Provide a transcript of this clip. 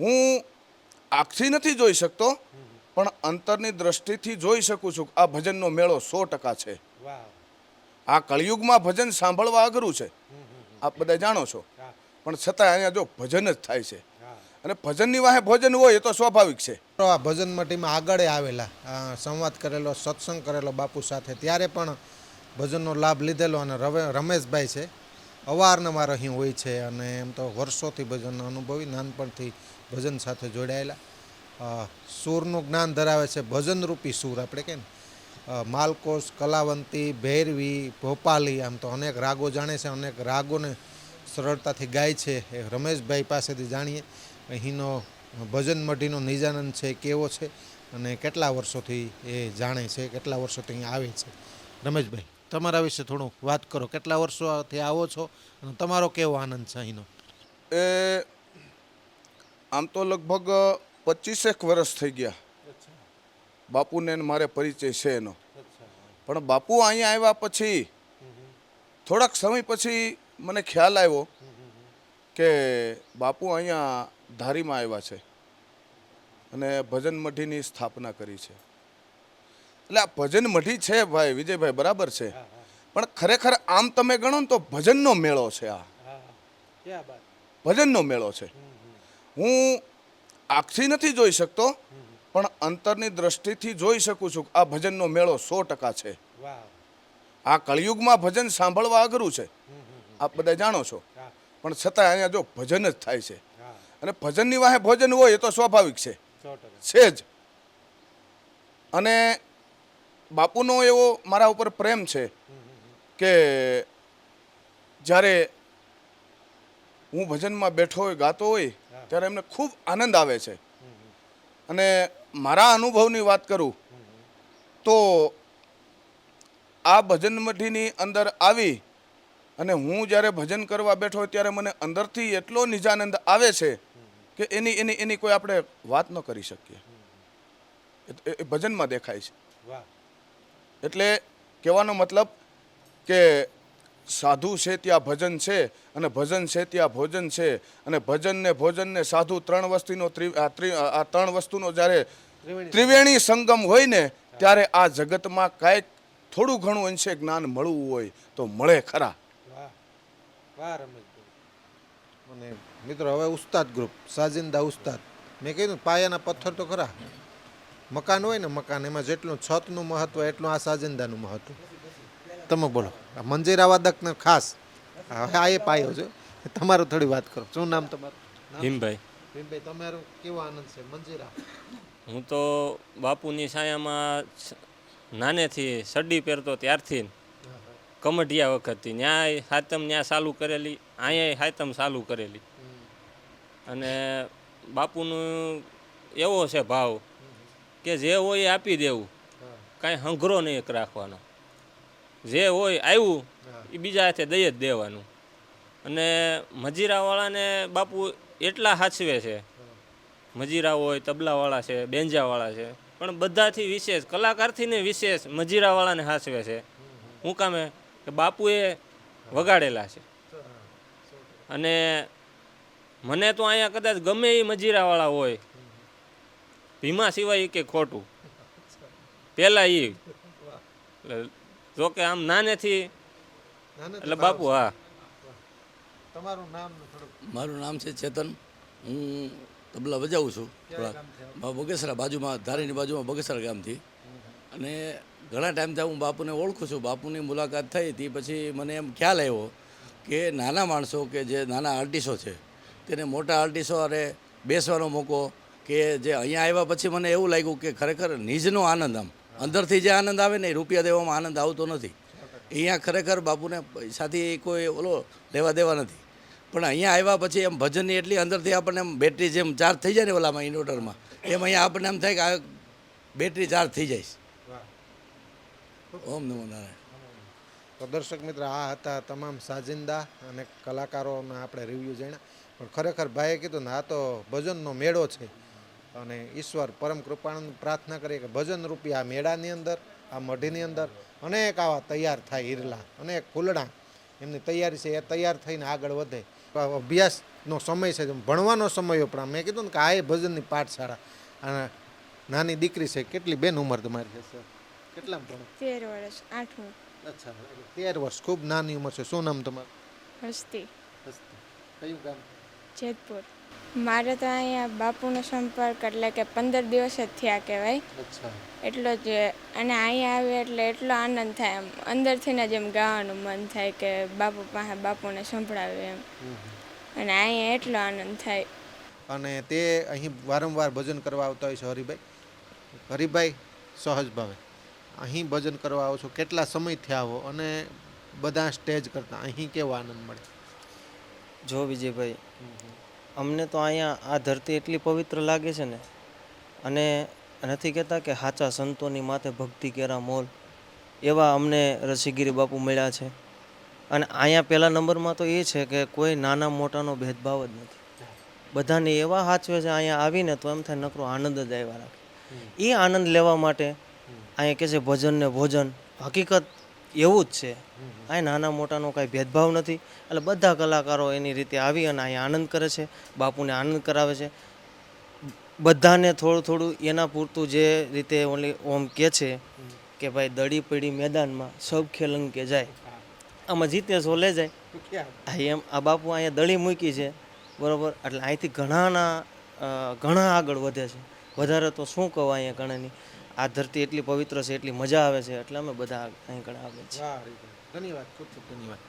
હું આંખથી નથી જોઈ શકતો પણ અંતરની દ્રષ્ટિથી જોઈ શકું છું આ ભજનનો મેળો સો ટકા છે. આ કળિયુગમાં ભજન સાંભળવા અઘરું છે. આપ બધા જાણો છો. પણ છતાં અહીંયા જો ભજન જ થાય છે. અને ભજનની વાહે ભોજન હોય એ તો સ્વાભાવિક છે. આ ભજન મટીમાં આગળ આવેલા આ સંવાદ કરેલો સત્સંગ કરેલો બાપુ સાથે ત્યારે પણ ભજનનો લાભ લીધેલો અને રમેશભાઈ છે. અવારનવાર અહીં હોય છે અને એમ તો વર્ષોથી ભજનનો અનુભવી નાનપણથી ભજન સાથે જોડાયેલા. સૂરનું જ્ઞાન ધરાવે છે ભજનરૂપી સૂર આપણે કેમ અ, કલાવંતી ભૈરવી ભોપાલી આમ તો અનેક રાગો જાણે છે અનેક રાગોને સરળતાથી ગાય છે. એ રમેશભાઈ પાસેથી જાણીએ. અહીંનો ભજન મઢીનો નિજાનંદ છે કેવો છે અને કેટલા વર્ષોથી એ જાણે છે કેટલા વર્ષોથી અહીં આવે છે. રમેશભાઈ તમારા વિશે થોડું વાત કરો. કેટલા વર્ષોથી આવો છો અને તમારો કેવો આનંદ છે અહીંનો? એ આમ તો લગભગ પચીસેક વર્ષ થઈ ગયા. બાપુને મારે પરિચય છે એનો. પણ બાપુ અહીંયા આવ્યા પછી થોડાક સમય પછી મને ખ્યાલ આવ્યો કે બાપુ અહીંયા ધારીમાં આવ્યા છે અને ભજન મઢીની સ્થાપના કરી છે. એટલે આ ભજન મઢી છે ભાઈ વિજયભાઈ બરાબર છે? પણ ખરેખર આમ તમે ગણો ને તો ભજનનો મેળો છે આ. ભજનનો મેળો છે. હું આંખથી નથી જોઈ શકતો પણ અંતરની દ્રષ્ટિથી જોઈ શકું છું આ ભજનનો મેળો સો ટકા છે. આ કળિયુગમાં ભજન સાંભળવા અઘરું છે. આપ બધા જાણો છો. પણ છતાં અહીંયા જો ભજન જ થાય છે. અને ભજનની વાહે ભોજન હોય એ તો સ્વાભાવિક છે. છે જ. અને બાપુનો એવો મારા ઉપર પ્રેમ છે કે જ્યારે હું ભજનમાં બેઠો હોય ગાતો હોય ત્યારે એમને ખૂબ આનંદ આવે છે. અને મારા અનુભવની વાત કરું તો આ ભજન મઢીની અંદર આવી અને હું જ્યારે ભજન કરવા બેઠો હોય ત્યારે મને અંદરથી એટલો નિજાનંદ આવે છે કે એની એની એની કોઈ આપણે વાત ન કરી શકીએ. એ ભજનમાં દેખાય છે. એટલે કહેવાનો મતલબ કે સાધુ છે ત્યાં ભજન છે અને ભજન છે ત્યાં ભોજન છે અને ભજન ને ભોજન ને સાધુ ત્રણ વસ્તુનો આ ત્રિ- આ ત્રણ વસ્તુનો જ્યારે ત્રિવેણી. સંગમ હોય ને ત્યારે આ જગતમાં કાંઈક થોડું ઘણું અંશે જ્ઞાન મળવું હોય તો મળે ખરા. અને મિત્રો હવે ઉસ્તાદ ગ્રુપ સાજિંદા ઉસ્તાદ. મેં કીધું પાયાના પથ્થર તો ખરા. મકાન હોય ને મકાન એમાં જેટલું છતનું મહત્વ એટલું આ સાજિંદાનું મહત્વ. તમે બોલો. મંજીરા વાદકને ખાસ. હવે આ એ પાયો છે. તમારું થોડી વાત કરો. શું નામ તમારું? ભીમભાઈ. ભીમભાઈ તમારો કેવો આનંદ છે? મંજીરા. હું તો બાપુની છાયામાં નાનેથી સડી પહેરતો ત્યારથી કમઢિયા વખતથી. ન્યાય હાતમ ન્યાય ચાલુ કરેલી અહીંયા હાતમ ચાલુ કરેલી. અને બાપુનું એવો છે ભાવ કે જે હોય એ આપી દેવું. કાંઈ હંઘરો નહીં એક રાખવાનો. જે હોય આવ્યું એ બીજા હાથે દઈ જ દેવાનું. અને મજીરાવાળાને બાપુ એટલા હાચવે છે. મજીરા હોય તબલાવાળા છે બેંજાવાળા છે. પણ બધાથી વિશેષ કલાકારથી ને વિશેષ મજીરાવાળાને હાચવે છે. હું કામે કે બાપુએ વગાડેલા છે. અને મને તો અહીંયા કદાચ ગમે એ મજીરાવાળા હોય. ભીમા સિવાય કે ખોટું. પહેલાં એ જોકે આમ નાનેથી એટલે બાપુ હા. તમારું નામ મારું નામ છે ચેતન. હું તબલા વજાવું છું. થોડા બગેસરા બાજુમાં ધારીની બાજુમાં બગેસરા ગામથી. અને ઘણા ટાઈમથી હું બાપુને ઓળખું છું. બાપુની મુલાકાત થઈ હતી. પછી મને એમ ખ્યાલ આવ્યો કે નાના માણસો કે જે નાના આર્ટિસ્ટો છે તેને મોટા આર્ટિસ્ટો અરે બેસવાનો મોકો કે જે અહીંયા આવ્યા પછી મને એવું લાગ્યું કે ખરેખર નિજનો આનંદ આમ. અંદરથી જે આનંદ આવે ને રૂપિયા દેવામાં આનંદ આવતો નથી. અહીંયા ખરેખર બાપુને પૈસાથી કોઈ ઓલો લેવા દેવા નથી. પણ અહીંયા આવ્યા પછી એમ ભજનની એટલી અંદરથી આપણને એમ બેટરી જેમ ચાર્જ થઈ જાય ને ઓલામાં ઇન્વર્ટરમાં એમ અહીંયા આપણને એમ થાય કે આ બેટરી ચાર્જ થઈ જાય. ઓમ નમો નારાયણ. તો દર્શક મિત્ર આ હતા તમામ સાજિંદા અને કલાકારોના આપણે રિવ્યૂ જાણ્યા. પણ ખરેખર ભાઈએ કીધું ને આ તો ભજનનો મેળો છે. અને ઈશ્વર પરમ કૃપાનંદ પ્રાર્થના કરીએ કે ભજન રૂપી આ મેળાની અંદર આ મઢીની અંદર અનેક આવા તૈયાર થાય હિરલા અનેક ફૂલડા. એમની તૈયારી છે એ તૈયાર થઈને આગળ વધે. અભ્યાસનો સમય છે ભણવાનો સમય પણ મેં કીધું ને કે આ એ ભજનની પાઠશાળા. અને નાની દીકરી છે કેટલી બેન ઉંમર તમારી છે કેટલા ભણો? તેર વર્ષ આઠમું. અચ્છા તેર વર્ષ ખૂબ નાની ઉંમર છે. શું નામ તમારું? હસ્તી. કયું ગામ? જેતપુર. મારે તો અહીંયા બાપુનો સંપર્ક એટલે કે પંદર દિવસ જ થયા કહેવાય. એટલો જ અને અહીંયા આવે એટલે એટલો આનંદ થાય એમ. અંદરથી જ એમ ગાવાનું મન થાય કે બાપુ પાસે બાપુને સંભળાવે એમ. અને અહીંયા એટલો આનંદ થાય. અને તે અહીં વારંવાર ભજન કરવા આવતા હોય છે હરિભાઈ? હરિભાઈ સહજ ભાવે. અહીં ભજન કરવા આવો છો. કેટલા સમય થયા આવો અને બધા સ્ટેજ કરતા. અહીં કેવો આનંદ મળે? જો વિજયભાઈ અમને તો અહીંયા આ ધરતી એટલી પવિત્ર લાગે છે ને અને નથી કહેતા કે સાચા સંતોની માથે ભક્તિ કેરા મોલ એવા અમને રસીગીરી બાપુ મળ્યા છે. અને અહીંયા પહેલા નંબરમાં તો એ છે કે કોઈ નાના મોટાનો ભેદભાવ જ નથી. બધાને એવા સાચવે છે અહીંયા આવીને તો એમ થાય નકરો આનંદ જ આવ્યા રાખે. એ આનંદ લેવા માટે અહીંયા કે છે ભજન ને ભોજન. હકીકત એવું જ છે. આ નાના મોટાનો કાંઈ ભેદભાવ નથી. એટલે બધા કલાકારો એની રીતે આવી અને અહીંયા આનંદ કરે છે, બાપુને આનંદ કરાવે છે. બધાને થોડું થોડું એના પૂરતું જે રીતે ઓલી ઓમ કે છે કે ભાઈ દડી પડી મેદાનમાં સબ ખેલંગ કે જાય. આમાં જીતે લે જાય. એમ આ બાપુ અહીંયા દળી મૂકી છે, બરાબર? એટલે અહીંથી ઘણાના ઘણા આગળ વધે છે. વધારે તો શું કહું અહીંયા ઘણાની આ ધરતી એટલી પવિત્ર છે, એટલી મજા આવે છે, એટલે અમે બધા અહીં આગળ આવે છે ધન્યવાદ ખૂબ ખૂબ ધન્યવાદ.